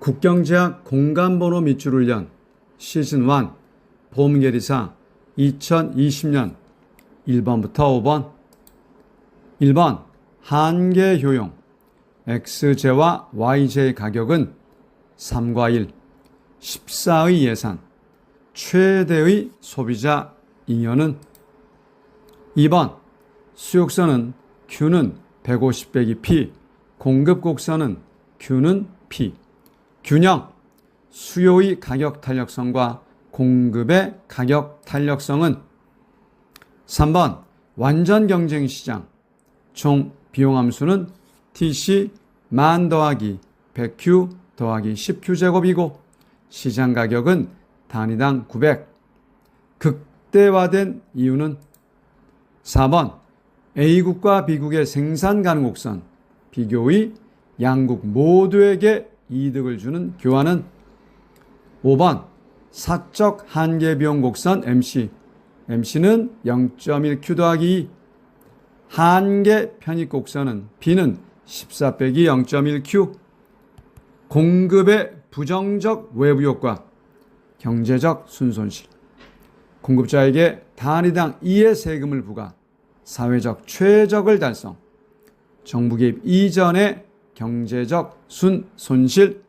국경제약 공간번호 밑줄훈련 시즌 1 보험계리사 2020년 1번부터 5번. 1번 한계 효용. XJ와 YJ 가격은 3과 1 14의 예산. 최대의 소비자 잉여는 2번. 수욕선은 Q는 150 빼기 P. 공급 곡선은 Q는 P 균형 수요의 가격 탄력성과 공급의 가격 탄력성은 3번 완전 경쟁 시장 총 비용 함수는 TC 만 더하기 100Q 더하기 10Q 제곱이고 시장 가격은 단위당 900 극대화된 이유는 4번 A국과 B국의 생산 가능 곡선 비교의 양국 모두에게 이득을 주는 교환은 5번 사적 한계 비용 곡선 MC MC는 0.1Q 더하기 2 한계 편입 곡선은 B는 14 빼기 0.1Q 공급의 부정적 외부 효과 경제적 순손실. 공급자에게 단위당 2의 세금을 부과 사회적 최적을 달성. 정부 개입 이전의 경제적 순 손실